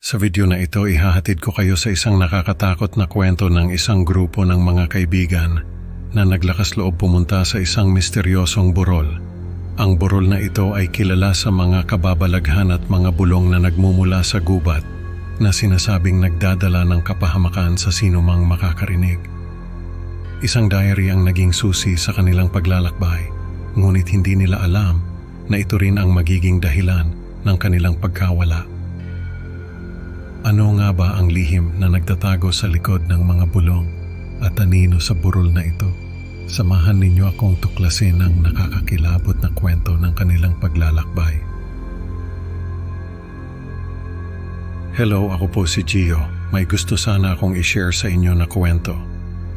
Sa video na ito, ihahatid ko kayo sa isang nakakatakot na kwento ng isang grupo ng mga kaibigan na naglakas loob pumunta sa isang misteryosong burol. Ang burol na ito ay kilala sa mga kababalaghan at mga bulong na nagmumula sa gubat na sinasabing nagdadala ng kapahamakan sa sinumang makakarinig. Isang diary ang naging susi sa kanilang paglalakbay, ngunit hindi nila alam na ito rin ang magiging dahilan ng kanilang pagkawala. Ano nga ba ang lihim na nagtatago sa likod ng mga bulong at anino sa burol na ito? Samahan ninyo akong tuklasin ang nakakakilabot na kwento ng kanilang paglalakbay. Hello, ako po si Gio. May gusto sana akong i-share sa inyo na kwento.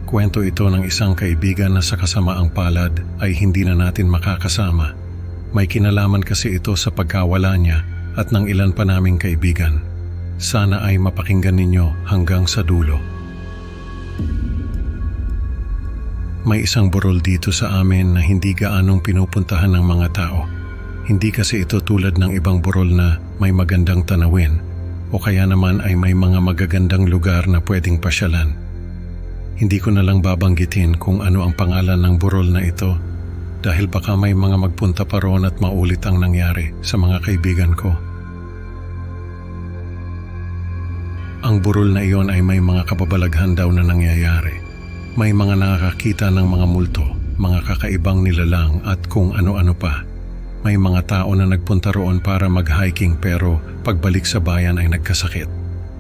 Kwento ito ng isang kaibigan na sa kasamaang palad ay hindi na natin makakasama. May kinalaman kasi ito sa pagkawala niya at ng ilan pa naming kaibigan. Sana ay mapakinggan ninyo hanggang sa dulo. May isang burol dito sa amin na hindi gaanong pinupuntahan ng mga tao. Hindi kasi ito tulad ng ibang burol na may magandang tanawin o kaya naman ay may mga magagandang lugar na pwedeng pasyalan. Hindi ko na lang babanggitin kung ano ang pangalan ng burol na ito dahil baka may mga magpunta pa roon at maulit ang nangyari sa mga kaibigan ko. Ang burol na iyon ay may mga kababalaghan daw na nangyayari. May mga nakakakita ng mga multo, mga kakaibang nilalang at kung ano-ano pa. May mga tao na nagpunta roon para mag-hiking pero pagbalik sa bayan ay nagkasakit.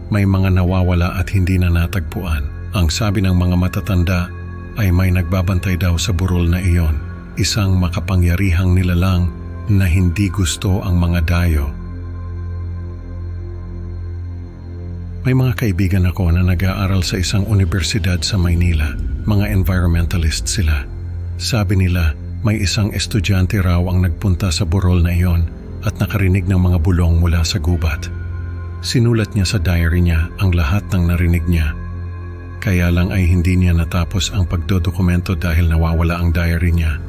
May mga nawawala at hindi na natagpuan. Ang sabi ng mga matatanda ay may nagbabantay daw sa burol na iyon. Isang makapangyarihang nilalang na hindi gusto ang mga dayo May mga kaibigan ako na nag-aaral sa isang universidad sa Maynila. Mga environmentalist sila. Sabi nila, may isang estudyante raw ang nagpunta sa burol na iyon at nakarinig ng mga bulong mula sa gubat. Sinulat niya sa diary niya ang lahat ng narinig niya. Kaya lang ay hindi niya natapos ang pagdodokumento dahil nawawala ang diary niya.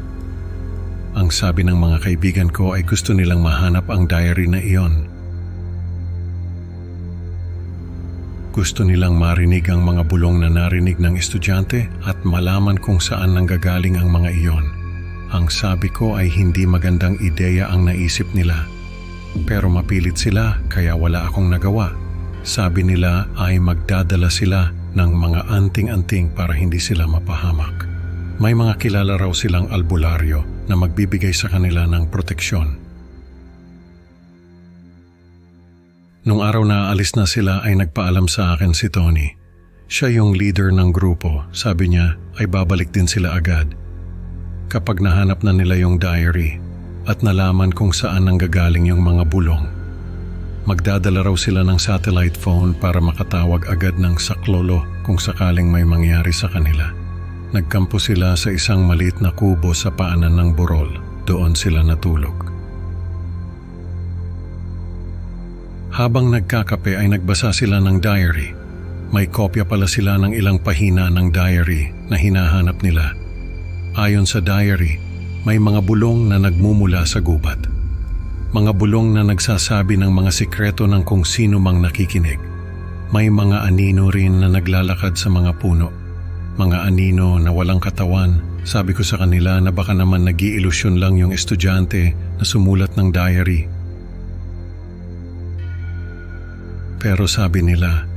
Ang sabi ng mga kaibigan ko ay gusto nilang mahanap ang diary na iyon Gusto nilang marinig ang mga bulong na narinig ng estudyante at malaman kung saan nanggagaling ang mga iyon. Ang sabi ko ay hindi magandang ideya ang naisip nila. Pero mapilit sila kaya wala akong nagawa. Sabi nila ay magdadala sila ng mga anting-anting para hindi sila mapahamak. May mga kilala raw silang albularyo na magbibigay sa kanila ng proteksyon. Nung araw na aalis na sila ay nagpaalam sa akin si Tony. Siya yung leader ng grupo. Sabi niya ay babalik din sila agad. Kapag nahanap na nila yung diary at nalaman kung saan nanggagaling yung mga bulong. Magdadala raw sila ng satellite phone para makatawag agad ng saklolo kung sakaling may mangyari sa kanila. Nagkampo sila sa isang maliit na kubo sa paanan ng burol. Doon sila natulog. Habang nagkakape ay nagbasa sila ng diary. May kopya pala sila ng ilang pahina ng diary na hinahanap nila. Ayon sa diary, may mga bulong na nagmumula sa gubat. Mga bulong na nagsasabi ng mga sikreto ng kung sino mang nakikinig. May mga anino rin na naglalakad sa mga puno. Mga anino na walang katawan. Sabi ko sa kanila na baka naman nag lang yung estudyante na sumulat ng diary Pero sabi nila,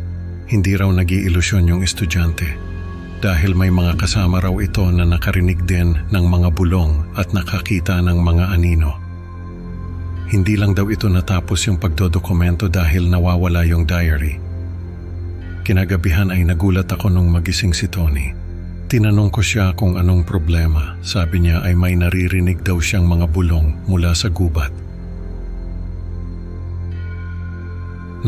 hindi raw nag yung estudyante dahil may mga kasama raw ito na nakarinig din ng mga bulong at nakakita ng mga anino. Hindi lang daw ito natapos yung pagdodokumento dahil nawawala yung diary. Kinagabihan ay nagulat ako nung magising si Tony. Tinanong ko siya kung anong problema. Sabi niya ay may naririnig daw siyang mga bulong mula sa gubat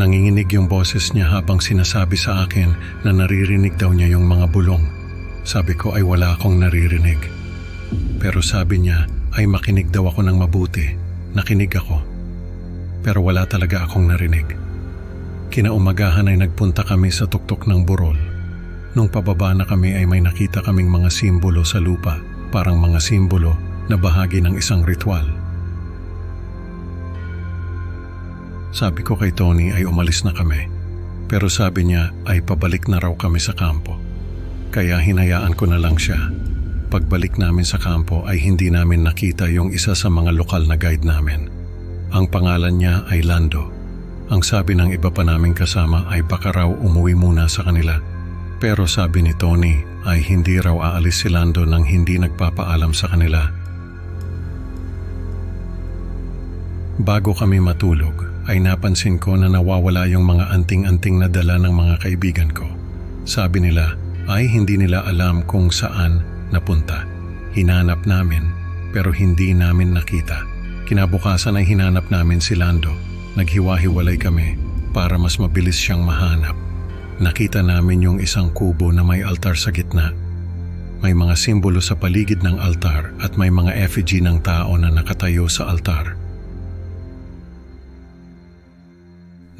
Nanginginig yung boses niya habang sinasabi sa akin na naririnig daw niya yung mga bulong. Sabi ko ay wala akong naririnig. Pero sabi niya ay makinig daw ako ng mabuti. Nakinig ako. Pero wala talaga akong narinig. Kinaumagahan ay nagpunta kami sa tuktok ng burol. Nung pababa na kami ay may nakita kaming mga simbolo sa lupa, parang mga simbolo na bahagi ng isang ritual. Sabi ko kay Tony ay umalis na kami Pero sabi niya ay pabalik na raw kami sa kampo. Kaya hinayaan ko na lang siya. Pagbalik namin sa kampo ay hindi namin nakita yung isa sa mga lokal na guide namin. Ang pangalan niya ay Lando. Ang sabi ng iba pa naming kasama ay baka raw umuwi muna sa kanila. Pero sabi ni Tony ay hindi raw aalis si Lando nang hindi nagpapaalam sa kanila. Bago kami matulog, ay napansin ko na nawawala yung mga anting-anting na dala ng mga kaibigan ko. Sabi nila ay hindi nila alam kung saan napunta. Hinanap namin pero hindi namin nakita. Kinabukasan ay hinanap namin si Lando. Naghiwa-hiwalay kami para mas mabilis siyang mahanap. Nakita namin yung isang kubo na may altar sa gitna. May mga simbolo sa paligid ng altar at may mga effigy ng tao na nakatayo sa altar.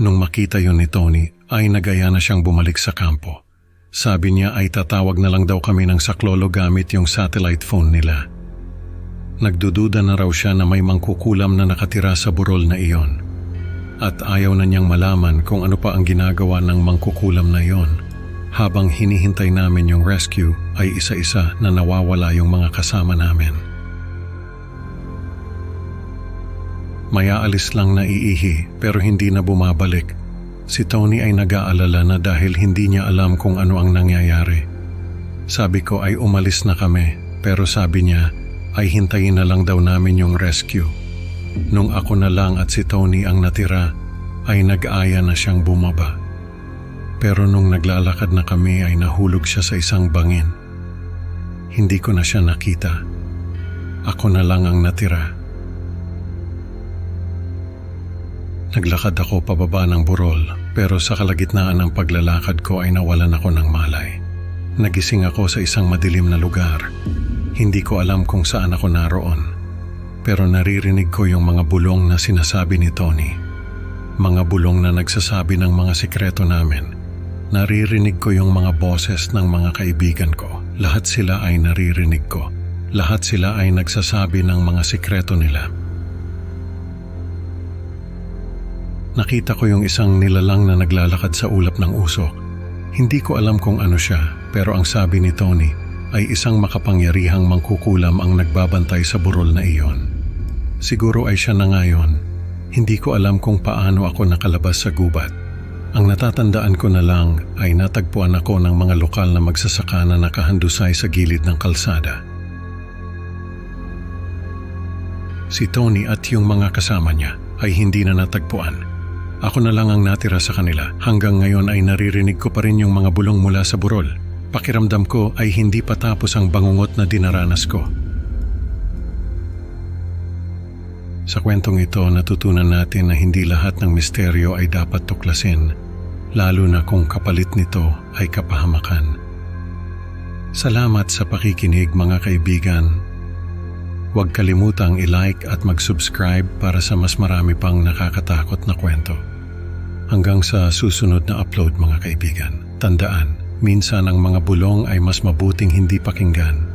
Nung makita yun ni Tony, ay nagaya na siyang bumalik sa kampo. Sabi niya ay tatawag na lang daw kami ng saklolo gamit yung satellite phone nila. Nagdududa na raw siya na may mangkukulam na nakatira sa burol na iyon. At ayaw na niyang malaman kung ano pa ang ginagawa ng mangkukulam na iyon. Habang hinihintay namin yung rescue ay isa-isa na nawawala yung mga kasama namin. May aalis lang na iihi pero hindi na bumabalik. Si Tony ay nag-aalala na dahil hindi niya alam kung ano ang nangyayari. Sabi ko ay umalis na kami pero sabi niya ay hintayin na lang daw namin yung rescue. Nung ako na lang at si Tony ang natira ay nag-aya na siyang bumaba. Pero nung naglalakad na kami ay nahulog siya sa isang bangin. Hindi ko na siya nakita. Ako na lang ang natira. Naglakad ako pababa ng burol pero sa kalagitnaan ng paglalakad ko ay nawalan ako ng malay. Nagising ako sa isang madilim na lugar. Hindi ko alam kung saan ako naroon. Pero naririnig ko yung mga bulong na sinasabi ni Tony. Mga bulong na nagsasabi ng mga sikreto namin. Naririnig ko yung mga boses ng mga kaibigan ko. Lahat sila ay naririnig ko. Lahat sila ay nagsasabi ng mga sikreto nila. Nakita ko yung isang nilalang na naglalakad sa ulap ng usok. Hindi ko alam kung ano siya, pero ang sabi ni Tony ay isang makapangyarihang mangkukulam ang nagbabantay sa burol na iyon. Siguro ay siya na ngayon. Hindi ko alam kung paano ako nakalabas sa gubat. Ang natatandaan ko na lang ay natagpuan ako ng mga lokal na magsasaka na nakahandusay sa gilid ng kalsada. Si Tony at yung mga kasama niya ay hindi na natagpuan. Ako na lang ang natira sa kanila. Hanggang ngayon ay naririnig ko pa rin yung mga bulong mula sa burol. Pakiramdam ko ay hindi pa tapos ang bangungot na dinaranas ko. Sa kwentong ito, natutunan natin na hindi lahat ng misteryo ay dapat tuklasin, lalo na kung kapalit nito ay kapahamakan. Salamat sa pakikinig mga kaibigan. Huwag kalimutang i-like at mag-subscribe para sa mas marami pang nakakatakot na kwento. Hanggang sa susunod na upload mga kaibigan. Tandaan, minsan ang mga bulong ay mas mabuting hindi pakinggan